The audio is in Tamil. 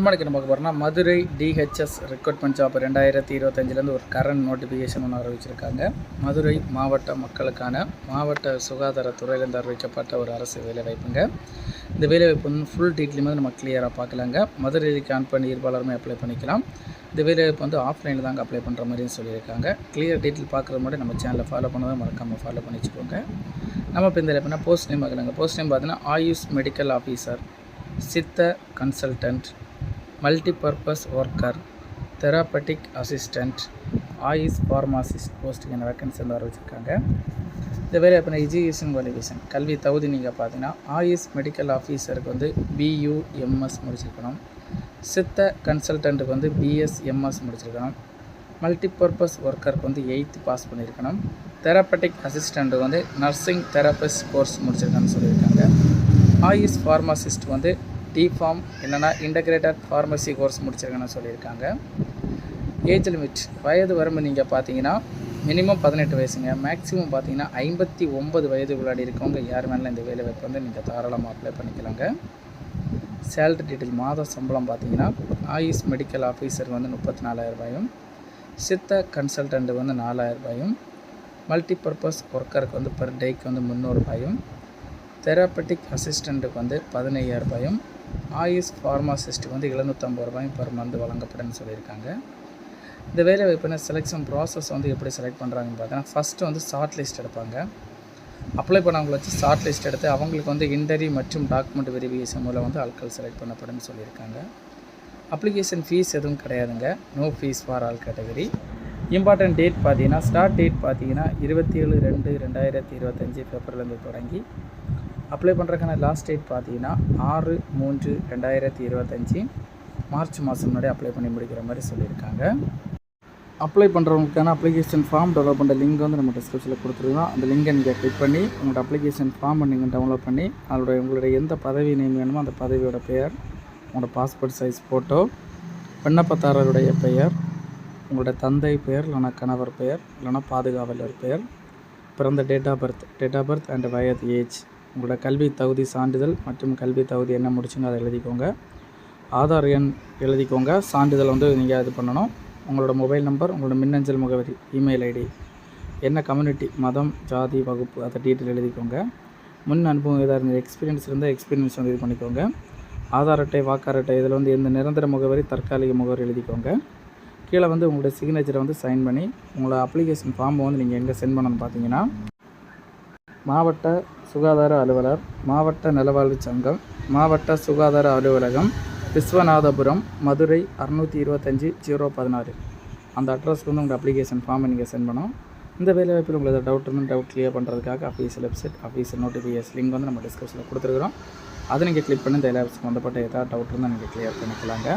நம்மளுக்கு என்ன போகிறோம்னா மதுரை டிஹெச்எஸ் ரெக்ரூட்மெண்ட் ஜாப் ரெண்டாயிரத்தி இருபத்தஞ்சிலேருந்து ஒரு கரண்ட் நோட்டிஃபிகேஷன் ஒன்று அறிவிச்சிருக்காங்க. மதுரை மாவட்ட மக்களுக்கான மாவட்ட சுகாதாரத்துறையிலேருந்து அறிவிக்கப்பட்ட ஒரு அரசு வேலைவாய்ப்புங்க. இந்த வேலைவாய்ப்பு வந்து ஃபுல் டீட்டெயிலுமே வந்து நம்ம கிளியராக பார்க்கலாங்க. மதுரைக்கு ஆன் பண்ணி அப்ளை பண்ணிக்கலாம். இந்த வேலைவாய்ப்பு வந்து ஆஃப்லைனில் தாங்க அப்ளை பண்ணுற மாதிரியும் சொல்லியிருக்காங்க. கிளியர் டீட்டெயில் பார்க்குறது மட்டும் நம்ம சேனலை ஃபாலோ பண்ணதை மறக்காமல் ஃபாலோ பண்ணி வச்சுக்கோங்க நம்ம இப்போ இந்த எப்படின்னா போஸ்ட் நேம் பார்க்கலாங்க. போஸ்ட் நேம் பார்த்தீங்கன்னா AYUSH medical officer Siddha consultant multipurpose worker therapeutic assistant AYUSH pharmacist போஸ்ட்டுக்கு என்ன வேக்கன்சி வந்து அறிவிச்சிருக்காங்க இந்த வேலை இப்போ எஜுகேஷன் குவாலிஃபிகேஷன் கல்வி தகுதி நீங்கள் பார்த்தீங்கன்னா ஆயுஷ் மெடிக்கல் ஆஃபீஸருக்கு வந்து பியூ எம்எஸ் முடிச்சிருக்கணும். சித்த கன்சல்டண்ட்டுக்கு வந்து பிஎஸ்எம்எஸ் முடிச்சிருக்கணும். மல்டிபர்பஸ் ஒர்க்கருக்கு வந்து எயித்து பாஸ் பண்ணியிருக்கணும். தெராபட்டிக் அசிஸ்டண்ட்டுக்கு வந்து நர்சிங் தெராபிஸ்ட் கோர்ஸ் முடிச்சிருக்கான்னு சொல்லியிருக்காங்க. ஆயுஷ் ஃபார்மாசிஸ்ட் வந்து டிஃபார்ம் இல்லைனா இன்டகிரேட்டட் ஃபார்மசி கோர்ஸ் முடிச்சிருக்கேன்னு சொல்லியிருக்காங்க. ஏஜ் லிமிட் வயது வரம்பு நீங்கள் பார்த்தீங்கன்னா மினிமம் பதினெட்டு வயசுங்க. மேக்ஸிமம் பார்த்தீங்கன்னா ஐம்பத்தி ஒம்பது வயது உள்ளாடி இருக்கவங்க யார் வேணாலும் இந்த வேலை வாய்ப்பு வந்து நீங்கள் தாராளமாக அப்ளை பண்ணிக்கலாங்க. சேலரி டீட்டெயில் மாத சம்பளம் பார்த்தீங்கன்னா ஆயுஷ் மெடிக்கல் ஆஃபீஸர் வந்து முப்பத்தி நாலாயிரரூபாயும் சித்த கன்சல்டண்ட் வந்து நாலாயிரரூபாயும் மல்டிபர்பஸ் ஒர்க்கருக்கு வந்து பர் டேக்கு வந்து முந்நூறுபாயும் தெராப்பட்டிக் அசிஸ்டண்ட்டுக்கு வந்து பதினையாயிரரூபாயும் ஆயுஷ் ஃபார்மாசிஸ்ட்டுக்கு வந்து எழுநூற்றம்பது ரூபாயும் பெர் மந்த் வழங்கப்படும்னு சொல்லியிருக்காங்க. இந்த வேலை வாய்ப்புனா செலெக்ஷன் ப்ராசஸ் வந்து எப்படி செலக்ட் பண்ணுறாங்கன்னு பார்த்தீங்கன்னா ஃபஸ்ட்டு வந்து ஷார்ட் லிஸ்ட் எடுப்பாங்க. அப்ளை பண்ணவங்களை வச்சு ஷார்ட் லிஸ்ட் எடுத்து அவங்களுக்கு வந்து இன்டர்வியூ மற்றும் டாக்குமெண்ட் வெரிஃபிகேஷன் மூலம் வந்து ஆட்கள் செலக்ட் பண்ணப்படும்னு சொல்லியிருக்காங்க. அப்ளிகேஷன் ஃபீஸ் எதுவும் கிடையாதுங்க. No fee for all category important date பார்த்தீங்கன்னா ஸ்டார்ட் டேட் பார்த்தீங்கன்னா இருபத்தி ஏழு ரெண்டு ரெண்டாயிரத்தி இருபத்தஞ்சி பிப்ரவரிலேருந்து தொடங்கி அப்ளை பண்ணுறதுக்கான லாஸ்ட் டேட் பார்த்தீங்கன்னா ஆறு மூன்று ரெண்டாயிரத்தி இருபத்தஞ்சி. மார்ச் மாதம் முன்னாடி அப்ளை பண்ணி முடிக்கிற மாதிரி சொல்லியிருக்காங்க. அப்ளை பண்ணுறவங்களுக்கான அப்ளிகேஷன் ஃபார்ம் டெவலப் பண்ணுற லிங்க் வந்து நம்ம டிஸ்கிரிப்ஷனில் கொடுத்துருக்கோம். அந்த லிங்கை நீங்கள் கிளிக் பண்ணி உங்களோட அப்ளிகேஷன் ஃபார்மை நீங்கள் டவுன்லோட் பண்ணி அதோட உங்களுடைய எந்த பதவி நேம் வேணுமோ அந்த பதவியோட பெயர் உங்களோட பாஸ்போர்ட் சைஸ் ஃபோட்டோ விண்ணப்பத்தாரருடைய பெயர் உங்களோட தந்தை பெயர் இல்லைனா கணவர் பெயர் இல்லைனா பாதுகாவலர் பெயர் பிறந்த date of birth date of birth and வயது ஏஜ் உங்களோட கல்வி தகுதி சான்றிதழ் மற்றும் கல்வி தகுதி என்ன முடிச்சுங்க அதை எழுதிக்கோங்க. ஆதார் எண் எழுதிக்கோங்க. சான்றிதழ் வந்து நீங்கள் இது பண்ணணும். உங்களோட மொபைல் நம்பர் உங்களோட மின்னஞ்சல் முகவரி இமெயில் ஐடி என்ன கம்யூனிட்டி மதம் ஜாதி வகுப்பு அதை டீட்டெயில் எழுதிக்கோங்க. முன் அனுபவம் எதாக இருந்த எக்ஸ்பீரியன்ஸ் இருந்தால் எக்ஸ்பீரியன்ஸ் வந்து இது பண்ணிக்கோங்க. ஆதார் அட்டை வாக்கார் அட்டை இதில் வந்து எந்த நிரந்தர முகவரி தற்காலிக முகவரி எழுதிக்கோங்க. கீழே வந்து உங்களுடைய சிக்னேச்சரை வந்து சைன் பண்ணி உங்களோட அப்ளிகேஷன் ஃபார்மை வந்து நீங்கள் எங்கே சென்ட் பண்ணணும்னு பார்த்தீங்கன்னா மாவட்ட சுகாதார அலுவலர். மாவட்ட நலவாழ்வு சங்கம் மாவட்ட சுகாதார அலுவலகம் விஸ்வநாதபுரம் மதுரை அறநூற்றி இருபத்தஞ்சி ஜீரோ பதினாறு. அந்த அட்ரஸ்க்கு வந்து உங்கள் அப்ளிகேஷன் ஃபார்மை நீங்கள் சென்ட் பண்ணணும். இந்த வேலைவாய்ப்பில் உங்களுக்கு டவுட் இருந்தால் டவுட் கிளியர் பண்ணுறதுக்காக official website official notification link வந்து நம்ம டிஸ்கிரிப்ஷனில் கொடுத்துருக்குறோம். அதை நீங்கள் கிளிக் பண்ணி இந்த எல்லா சம்மந்தப்பட்ட ஏதாவது டவுட் இருந்தால் நீங்கள் கிளியர் பண்ணிக்கலாங்க.